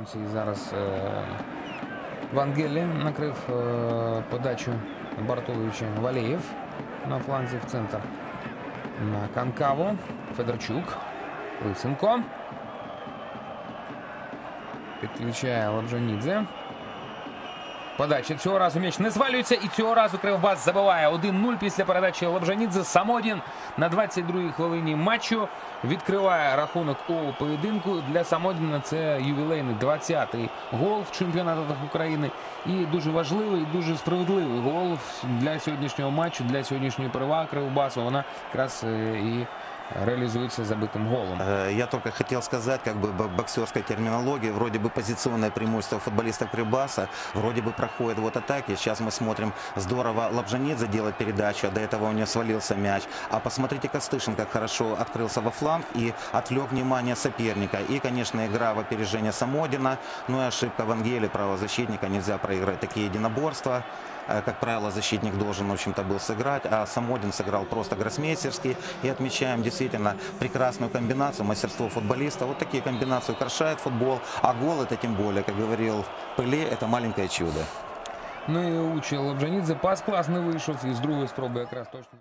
оборонці. І зараз е, Вангелі накрив е, подачу Бартуловича Валєєв на фланзі в центр. На Канкаву. Федорчук. Лисенко. Підключає Лабжанідзе. Подача цього разу м'яч не звалюється і цього разу Кривбас забиває 1-0 після передачі Лабжанідзе. Самодін на 22-й хвилині матчу відкриває рахунок у поєдинку. Для Самодіна це ювілейний 20-й гол в чемпіонатах України. І дуже важливий, дуже справедливий гол для сьогоднішнього матчу, для сьогоднішньої переваги Кривбасу. Вона якраз е, і реалізується забитим голом. Я только хотел сказать, как бы бо- боксерской терминологии, вроде бы позиционное преимущество футболистов Крибаса, вроде бы проходит вот атаки. Сейчас мы смотрим, здорово Лабжанидзе делает передачу, а до этого у него свалился мяч. А посмотрите, Костышин как хорошо открылся во фланг и отвлек внимание соперника. И, конечно, игра в опережение Самодина, ну и ошибка Вангели, правозащитника. Нельзя проиграть такие единоборства. Э, Как правило, защитник должен, в общем-то, был сыграть, а Самодин сыграл просто гроссмейстерски. И отмечаем действительно прекрасную комбинацию, мастерство футболиста. Вот такие комбинации украшают футбол. А гол это тем более, как говорил Пеле, это маленькое чудо. Ну і учил Лабжанідзе пас класний вийшов і з другої спроби якраз точно.